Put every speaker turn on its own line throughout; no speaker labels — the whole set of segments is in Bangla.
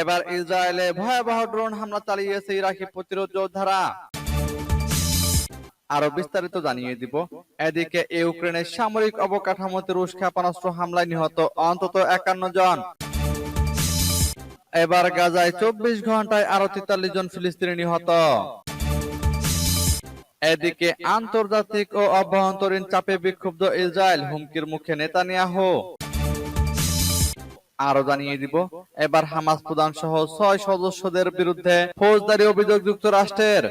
এবার ইসরায়েলে ভয়াবহ ড্রোন হামলা চালিয়েছে ইরাকি প্রতিরোধ যোদ্ধারা আরো বিস্তারিত জানিয়ে দিব এদিকে ইউক্রেনের সামরিক অবকাঠামোতে রুশ ক্ষেপণাস্ত্র হামলায় নিহত অন্তত একান্ন জন এবার গাজায় চব্বিশ ঘন্টায় আরো তেতাল্লিশ জন ফিলিস্তিনি নিহত এদিকে আন্তর্জাতিক ও অভ্যন্তরীণ চাপে বিক্ষুব্ধ ইসরায়েল হুমকির মুখে নেতানিয়াহু আরো জানিয়ে দিব এবার হামাস প্রধান সহ ছয় সদস্যদের বিরুদ্ধে ফৌজদারি অভিযোগ যুক্তরাষ্ট্রের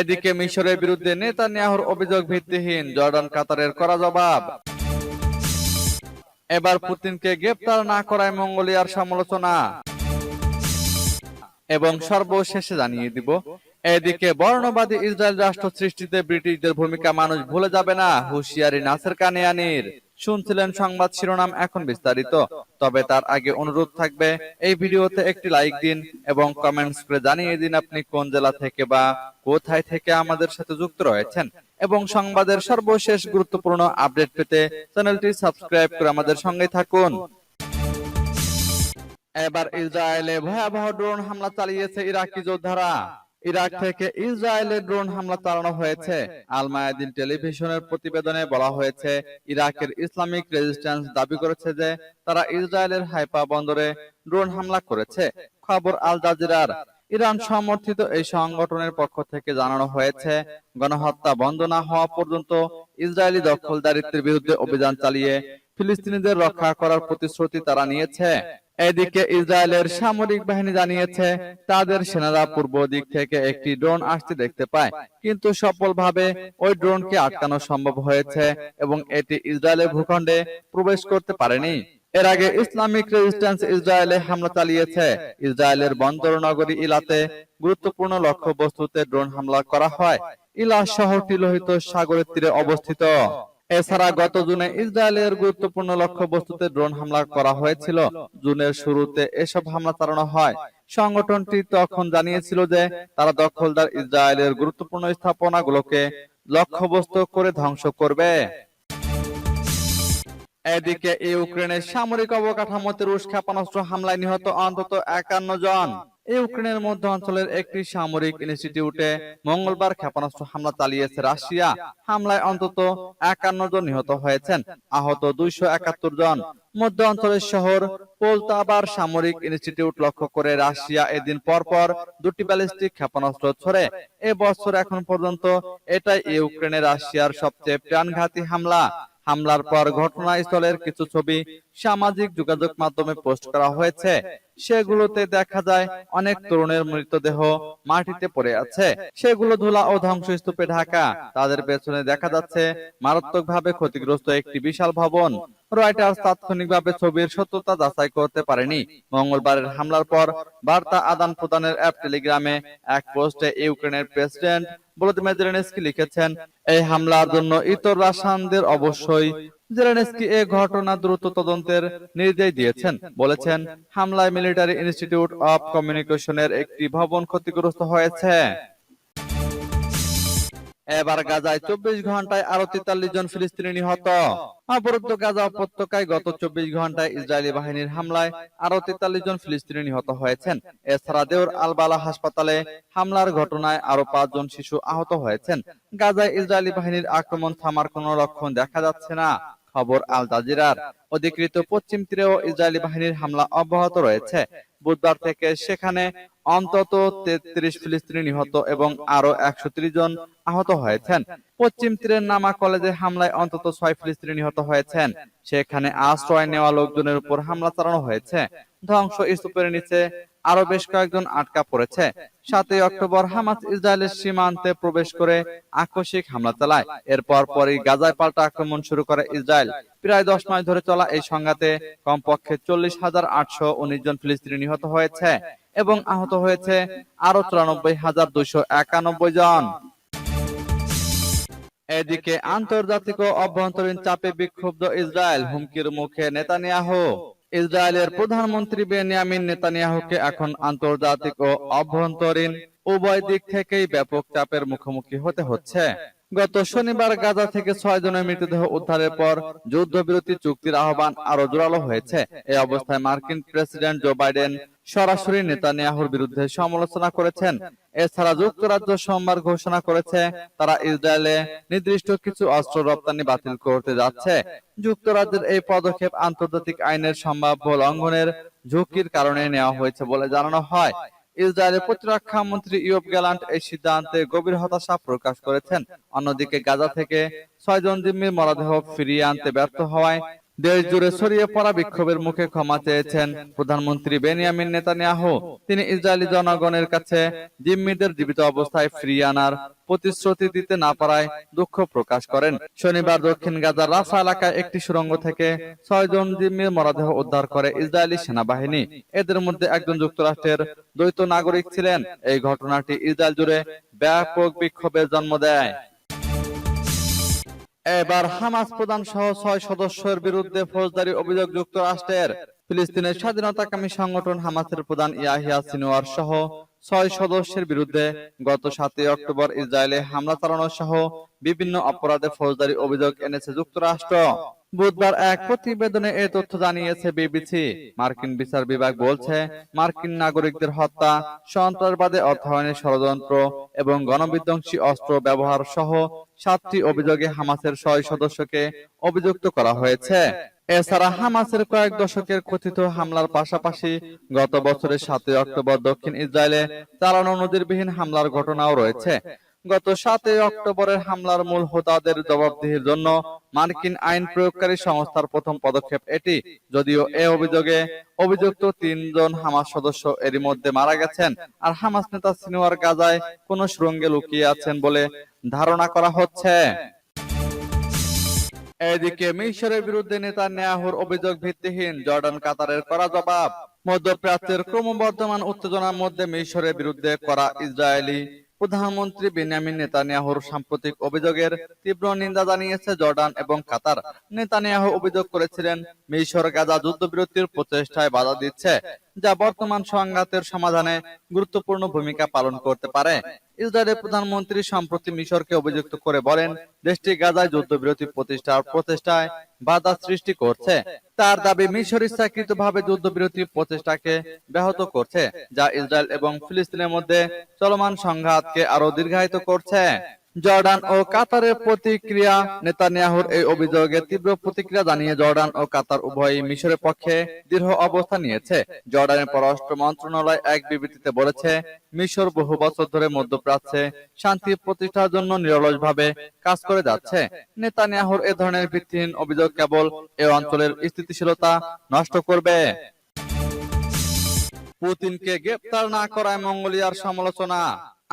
এদিকে মিশরের বিরুদ্ধে নেতা নেতানিয়াহুর অভিযোগ ভিত্তিহীন জর্ডান কাতারের করা জবাব এবার পুতিনকে গ্রেপ্তার না করায় মঙ্গোলিয়ার সমালোচনা এবং সর্বশেষে জানিয়ে দিব এদিকে বর্ণবাদী ইসরায়েল রাষ্ট্র সৃষ্টিতে ব্রিটিশদের ভূমিকা মানুষ ভুলে যাবে না হুশিয়ারি নাসের কানিয়ানির শুনছিলেন সংবাদ শিরোনাম এখন বিস্তারিত তবে তার আগে অনুরোধ থাকবে এই ভিডিওতে একটি লাইক দিন এবং কমেন্টস করে জানিয়ে দিন আপনি কোন জেলা থেকে বা কোথায় থেকে আমাদের সাথে যুক্ত রয়েছেন এবং সংবাদের সর্বশেষ গুরুত্বপূর্ণ আপডেট পেতে চ্যানেলটি সাবস্ক্রাইব করে আমাদের সঙ্গে থাকুন এবার ইসরায়েলে ভয়াবহ ড্রোন হামলা চালিয়েছে ইরাকি যোদ্ধারা ইরাক থেকে ইসরায়েলের ড্রোন হামলা চালানো হয়েছে আল মায়াদিন টেলিভিশনের প্রতিবেদনে বলা হয়েছে ইরাকের ইসলামিক রেজিস্ট্যান্স দাবি করেছে যে তারা ইসরায়েলের হাইপা বন্দরে ড্রোন হামলা করেছে খবর আল জাজিরার ইরান সমর্থিত এই সংগঠনের পক্ষ থেকে জানানো হয়েছে গণহত্যা বন্ধ না হওয়া পর্যন্ত ইসরায়েলি দখলদারিত্বের বিরুদ্ধে অভিযান চালিয়ে ফিলিস্তিনিদের রক্ষা করার প্রতিশ্রুতি তারা নিয়েছে এদিকে ইসরায়েলের সামরিক বাহিনী জানিয়েছে তাদের সেনারা পূর্ব দিক থেকে একটি ড্রোন আসতে দেখতে পায় কিন্তু সফলভাবে ওই ড্রোনকে আটকানো সম্ভব হয়েছে এবং এটি ইসরায়েলের ভূখণ্ডে প্রবেশ করতে পারেনি এর আগে ইসলামিক রেজিস্ট্যান্স ইসরায়েলে হামলা চালিয়েছে ইসরায়েলের বন্দর নগরী ইলাতে গুরুত্বপূর্ণ লক্ষ্যবস্তুতে ড্রোন হামলা করা হয় ইলা শহরটি লোহিত সাগরের তীরে অবস্থিত এছাড়া গত জুনে ইসরায়েলের গুরুত্বপূর্ণ লক্ষ্যবস্তুতে ড্রোন হামলা করা হয়েছিল জুনের শুরুতে এসব হামলা চালানো হয় সংগঠনটি তখন জানিয়েছিল যে তারা দখলদার ইসরায়েলের গুরুত্বপূর্ণ স্থাপনাগুলোকে লক্ষ্যবস্তু করে ধ্বংস করবে এদিকে ইউক্রেনের সামরিক অবকাঠামোতে রুশ ক্ষেপণাস্ত্র হামলায় নিহত অন্তত একান্ন জন ইউক্রেনের মধ্য অঞ্চলের একটি সামরিক ইনস্টিটিউটে মঙ্গলবার ক্ষেপণাস্ত্র হামলা চালিয়েছে রাশিয়া হামলায় অন্তত একান্ন জন নিহত হয়েছেন আহত দুইশো একাত্তর জন মধ্য অঞ্চলের শহর পোলতাবার সামরিক ইনস্টিটিউট লক্ষ্য করে রাশিয়া এদিন পরপর দুটি ব্যালিস্টিক ক্ষেপণাস্ত্র ছড়ে এ বছর এখন পর্যন্ত এটাই ইউক্রেনে রাশিয়ার সবচেয়ে প্রাণঘাতী হামলা হামলার পর ঘটনাস্থলের কিছু ছবি সামাজিক যোগাযোগ মাধ্যমে পোস্ট করা হয়েছে সেগুলোতে দেখা যায় অনেক তরুণের মৃতদেহ মাটিতে পড়ে আছে সেগুলো ধুলা ও ধ্বংসস্তূপে ঢাকা তাদের পেছনে দেখা যাচ্ছে মারাত্মকভাবে ক্ষতিগ্রস্ত একটি বিশাল ভবন রয়টার্স তাৎক্ষণিকভাবে ছবির সত্যতা যাচাই করতে পারেনি মঙ্গলবারের হামলার পর বার্তা আদান প্রদানের অ্যাপ টেলিগ্রামে এক পোস্টে ইউক্রেনের প্রেসিডেন্ট ভলোদিমির জেলেনস্কি লিখেছেন এই হামলার জন্য ইতর রাশানদের অবশ্যই জেলেনস্কি এ ঘটনা দ্রুত তদন্তের নির্দেশ দিয়েছেন বলেছেন হামলায় মিলিটারি ইনস্টিটিউট অব কমিউনিকেশনের একটি ভবন ক্ষতিগ্রস্ত হয়েছে এবার গাজায় চব্বিশ ঘন্টায় আরো তেতাল্লিশ জন ফিলিস্তিনি নিহত অবরুদ্ধ গাজা উপত্যকায় গত চব্বিশ ঘন্টায় ইসরায়েলি বাহিনীর হামলায় আরো তেতাল্লিশ জন ফিলিস্তিনি নিহত হয়েছেন এছাড়া দেওর আলবালা হাসপাতালে হামলার ঘটনায় আরো পাঁচ জন শিশু আহত হয়েছেন গাজায় ইসরায়েলি বাহিনীর আক্রমণ থামার কোনো লক্ষণ দেখা যাচ্ছে না খবর আল জাজিরার অধিকৃত পশ্চিম তীরেও ইসরায়েলি বাহিনীর হামলা অব্যাহত রয়েছে বুধবার থেকে সেখানে অন্তত তেত্রিশ ফিলিস্তিনি নিহত এবং আরো একশো জন আহত হয়েছেন পশ্চিম তীরের নামা কলেজে হামলায় অন্তত ছয় ফিলিস্তিনি নিহত হয়েছেন সেখানে আশ্রয় নেওয়া লোকজনের উপর হামলা চালানো হয়েছে ধ্বংস স্তূপের নিচে আরো বেশ কয়েকজন আটকা পড়েছে সাতই অক্টোবর হামাস ইসরায়েলের সীমান্তে প্রবেশ করে আকস্মিক হামলা চালায় এরপর পরই গাজায় পাল্টা আক্রমণ শুরু করে ইসরায়েল প্রায় দশ মাস ধরে চলা এই সংঘাতে কমপক্ষে চল্লিশ হাজার আটশো উনিশ জন ফিলিস্তিনি নিহত হয়েছে এবং আহত হয়েছে আরো চুরানব্বই হাজার দুইশো একানব্বই জন এদিকে আন্তর্জাতিক অভ্যন্তরীণ চাপে বিক্ষুব্ধ ইসরায়েল হুমকির মুখে নেতানিয়াহ ইসরায়েলের প্রধানমন্ত্রী বেনিয়ামিন নেতানিয়াহুকে এখন আন্তর্জাতিক ও অভ্যন্তরীণ উভয় দিক থেকেই ব্যাপক চাপের মুখোমুখি হতে হচ্ছে গত শনিবার গাজা থেকে ছয় জনের মৃতদেহ উদ্ধারের পর যুদ্ধবিরতি চুক্তির আহ্বান আরো জোরালো হয়েছে এই অবস্থায় মার্কিন প্রেসিডেন্ট জো বাইডেন সরাসরি নেতানিয়াহুর বিরুদ্ধে সমালোচনা করেছেন এছাড়া যুক্তরাজ্য সোমবার ঘোষণা করেছে তারা ইসরায়েলে নির্দিষ্ট কিছু অস্ত্র রপ্তানি বাতিল করতে যাচ্ছে যুক্তরাজ্যের এই পদক্ষেপ আন্তর্জাতিক আইনের সম্ভাব্য লঙ্ঘনের ঝুঁকির কারণে নেওয়া হয়েছে বলে জানানো হয় ইসরায়েলের প্রতিরক্ষা মন্ত্রী ইউব গ্যালান্ট এই সিদ্ধান্তে গভীর হতাশা প্রকাশ করেছেন অন্যদিকে গাজা থেকে ছয়জন জিম্মির মরদেহ ফিরিয়ে আনতে ব্যর্থ হওয়ায় দেশ জুড়ে ছড়িয়ে পড়া বিক্ষোভের মুখে ক্ষমা চেয়েছেন প্রধানমন্ত্রী বেনিয়ামিন নেতানিয়াহু তিনি ইসরায়েলি জনগণের কাছে জিম্মিদের জীবিত অবস্থায় ফিরিয়ে আনার প্রতিশ্রুতি দিতে না পারায় দুঃখ প্রকাশ করেন শনিবার দক্ষিণ গাজার রাফা এলাকায় একটি সুরঙ্গ থেকে ছয়জন জিম্মির মরদেহ উদ্ধার করে ইসরায়েলি সেনাবাহিনী এদের মধ্যে একজন যুক্তরাষ্ট্রের দ্বৈত নাগরিক ছিলেন এই ঘটনাটি ইসরায়েল জুড়ে ব্যাপক বিক্ষোভের জন্ম দেয় এবার হামাস প্রধান সহ ছয় সদস্যের বিরুদ্ধে ফৌজদারি অভিযোগ যুক্তরাষ্ট্রের ফিলিস্তিনের স্বাধীনতাকামী সংগঠন হামাসের প্রধান ইয়াহিয়া সিনোয়ার সহ ছয় সদস্যের বিরুদ্ধে গত সাতই অক্টোবর ইসরায়েলে হামলা চালানো সহ বিভিন্ন অপরাধে ফৌজদারি অভিযোগ এনেছে যুক্তরাষ্ট্র বুধবার এক প্রতিবেদনে এ তথ্য জানিয়েছে বিবিসি মার্কিন বিচার বিভাগ বলছে মার্কিন নাগরিকদের হত্যা সন্ত্রাসবাদে অর্থায়নের ষড়যন্ত্র এবং গণবিধ্বংসী অস্ত্র ব্যবহার সহ সাতটি অভিযোগে হামাসের ছয় সদস্যকে অভিযুক্ত করা হয়েছে এছাড়া হামাসের কয়েক দশকের কথিত হামলার পাশাপাশি গত বছরের সাতই অক্টোবর দক্ষিণ ইসরায়েলে চালানো নদীরবিহীন হামলার ঘটনাও রয়েছে গত সাতই অক্টোবরের হামলার মূল হোতাদের জবাবদিহির জন্য মার্কিন আইন প্রয়োগকারী সংস্থার প্রথম পদক্ষেপ এটি যদিও এ অভিযোগে অভিযুক্ত তিনজন হামাস সদস্য এরই মধ্যে মারা গেছেন আর হামাস নেতা সিনোয়ার গাজায় কোনো সুরঙ্গে লুকিয়ে আছেন বলে ধারণা করা হচ্ছে এদিকে মিশরের বিরুদ্ধে নেতা নেয়াহুর অভিযোগ ভিত্তিহীন জর্ডান কাতারের করা জবাব মধ্যপ্রাচ্যের ক্রমবর্ধমান উত্তেজনার মধ্যে মিশরের বিরুদ্ধে করা ইসরায়েলি প্রধানমন্ত্রী বেনিয়ামিন নেতানিয়াহুর সাম্প্রতিক অভিযোগের তীব্র নিন্দা জানিয়েছে জর্ডান এবং কাতার নেতানিয়াহু অভিযোগ করেছিলেন মিশর গাজা যুদ্ধবিরতির প্রচেষ্টায় বাধা দিচ্ছে যা বর্তমান সংঘাতের সমাধানে গুরুত্বপূর্ণ ভূমিকা পালন করতে পারে ইসরায়েলের প্রধানমন্ত্রী সম্প্রতি মিশরকে অভিযুক্ত করে বলেন দেশটি গাজায় যুদ্ধবিরতি প্রতিষ্ঠার প্রচেষ্টায় বাধা সৃষ্টি করছে তার দাবি মিশর ইচ্ছাকৃতভাবে যুদ্ধবিরতি প্রচেষ্টাকে ব্যাহত করছে যা ইসরায়েল এবং ফিলিস্তিনের মধ্যে চলমান সংঘাতকে আরো দীর্ঘায়িত করছে জর্ডান ও কাতারের প্রতিক্রিয়া নেতানিয়াহুর এই অভিযোগে তীব্র প্রতিক্রিয়া জানিয়ে জর্ডান ও কাতার উভয়ই মিশরের পক্ষে দৃঢ় অবস্থান নিয়েছে জর্ডানের পররাষ্ট্র মন্ত্রণালয় এক বিবৃতিতে বলেছে মিশর বহু বছর ধরে মধ্যপ্রাচ্যে শান্তি প্রতিষ্ঠার জন্য নিরলসভাবে কাজ করে যাচ্ছে নেতানিয়াহুর এ ধরনের ভিত্তিহীন অভিযোগ কেবল এ অঞ্চলের স্থিতিশীলতা নষ্ট করবে পুতিনকে গ্রেপ্তার না করায় মঙ্গোলিয়ার সমালোচনা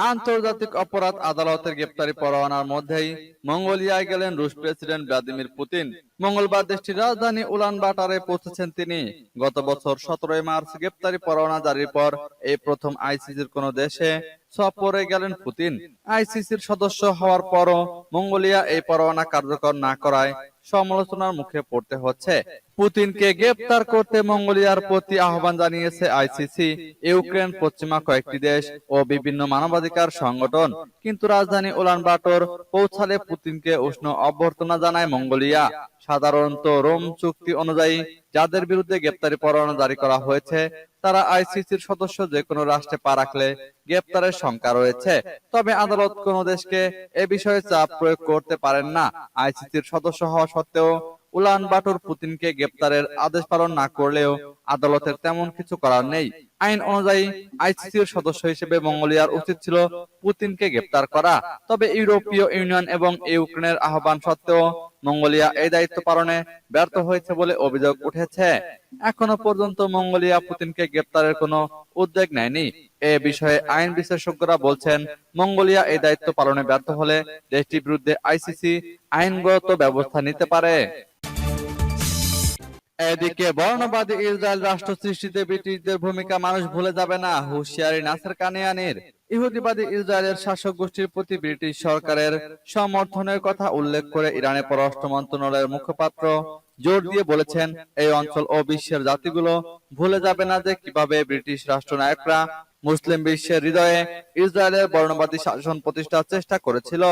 আন্তর্জাতিক অপরাধ আদালতের গ্রেপ্তারি পরোয়ানার মধ্যেই মঙ্গোলিয়ায় গেলেন রুশ প্রেসিডেন্ট ভ্লাদিমির পুতিন মঙ্গলবার দেশটির রাজধানী বাটারে পৌঁছেছেন তিনি গত বছর সতেরোই মার্চ গ্রেপ্তারি পরোয়ানা জারির পর এই প্রথম আইসিসির কোন দেশে সফরে গেলেন পুতিন আইসিসির সদস্য হওয়ার পরও মঙ্গোলিয়া এই পরোয়ানা কার্যকর না করায় সমালোচনার মুখে পড়তে হচ্ছে পুতিনকে গ্রেপ্তার করতে মঙ্গোলিয়ার প্রতি আহ্বান জানিয়েছে আইসিসি ইউক্রেন পশ্চিমা কয়েকটি দেশ ও বিভিন্ন মানবাধিকার সংগঠন কিন্তু রাজধানী উলানবাটর পৌঁছালে পুতিনকে উষ্ণ অভ্যর্থনা জানায় মঙ্গোলিয়া সাধারণত রোম চুক্তি অনুযায়ী যাদের বিরুদ্ধে গ্রেপ্তারি পরোয়ানা জারি করা হয়েছে তারা আইসিসির সদস্য যে কোনো রাষ্ট্রে পা রাখলে গ্রেপ্তারের শঙ্কা রয়েছে তবে আদালত কোনো দেশকে এ বিষয়ে চাপ প্রয়োগ করতে পারেন না আইসিসির সদস্য হওয়া সত্ত্বেও উলান বাটুর পুতিনকে গ্রেপ্তারের আদেশ পালন না করলেও আদালতের তেমন কিছু করার নেই আইন অনুযায়ী আইসিসির সদস্য হিসেবে মঙ্গোলিয়ার উচিত ছিল পুতিনকে গ্রেপ্তার করা তবে ইউরোপীয় ইউনিয়ন এবং ইউক্রেনের আহ্বান সত্ত্বেও মঙ্গোলিয়া এই দায়িত্ব পালনে ব্যর্থ হয়েছে বলে অভিযোগ উঠেছে এখনো পর্যন্ত মঙ্গোলিয়া পুতিনকে গ্রেপ্তারের কোনো উদ্যোগ নেয়নি এ বিষয়ে আইন বিশেষজ্ঞরা বলছেন মঙ্গোলিয়া এই দায়িত্ব পালনে ব্যর্থ হলে দেশটির বিরুদ্ধে আইসিসি আইনগত ব্যবস্থা নিতে পারে এদিকে বর্ণবাদী ইসরায়েল রাষ্ট্র সৃষ্টিতে ব্রিটিশদের ভূমিকা মানুষ ভুলে যাবে না হুশিয়ারি নাসের কানিয়ানের ইহুদিবাদী ইসরায়েলের শাসক গোষ্ঠীর প্রতি ব্রিটিশ সরকারের সমর্থনের কথা উল্লেখ করে ইরানের পররাষ্ট্র মন্ত্রণালয়ের মুখপাত্র জোর দিয়ে বলেছেন এই অঞ্চল ও বিশ্বের জাতিগুলো ভুলে যাবে না যে কিভাবে ব্রিটিশ রাষ্ট্রনায়করা মুসলিম বিশ্বের হৃদয়ে ইসরায়েলের বর্ণবাদী শাসন প্রতিষ্ঠার চেষ্টা করেছিল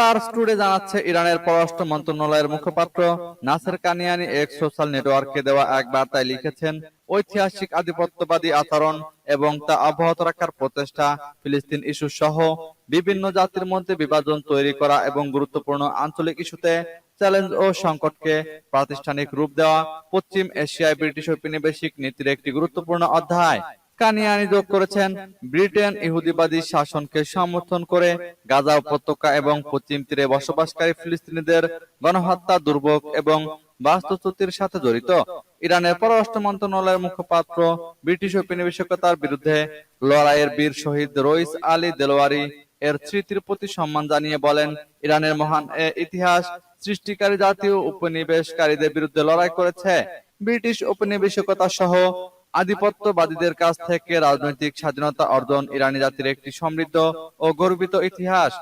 পার্স টুডে জানাচ্ছে ইরানের পররাষ্ট্র মন্ত্রণালয়ের মুখপাত্র নাসের কানিয়ানি এক সোশ্যাল নেটওয়ার্কে দেওয়া এক বার্তায় লিখেছেন ঐতিহাসিক আধিপত্যবাদী আচরণ এবং তা অব্যাহত রাখার প্রচেষ্টা ফিলিস্তিন ইস্যু সহ বিভিন্ন জাতির মধ্যে বিভাজন তৈরি করা এবং গুরুত্বপূর্ণ আঞ্চলিক ইস্যুতে চ্যালেঞ্জ ও সংকটকে প্রাতিষ্ঠানিক রূপ দেওয়া পশ্চিম এশিয়ায় ব্রিটিশ ঔপনিবেশিক নীতির একটি গুরুত্বপূর্ণ অধ্যায় কানিয়ানি যোগ করেছেন ব্রিটেন ইহুদিবাদী শাসনকে সমর্থন করে গাজা উপত্যকা এবং পশ্চিম তীরে বসবাসকারী ফিলিস্তিনিদের গণহত্যা দুর্ভোগ এবং বাস্তুচ্যুতির সাথে জড়িত ইরানের পররাষ্ট্র মন্ত্রণালয়ের মুখপাত্র ব্রিটিশ উপনিবেশকতার বিরুদ্ধে লড়াইয়ের বীর শহীদ রইস আলী দেলোয়ারি এর স্মৃতির প্রতি সম্মান জানিয়ে বলেন ইরানের মহান ইতিহাস সৃষ্টিকারী জাতীয় উপনিবেশকারীদের বিরুদ্ধে লড়াই করেছে ব্রিটিশ উপনিবেশকতা সহ আধিপত্যবাদীদের কাছ থেকে রাজনৈতিক স্বাধীনতা অর্জন ইরানি জাতির একটি সমৃদ্ধ ও গর্বিত ইতিহাস।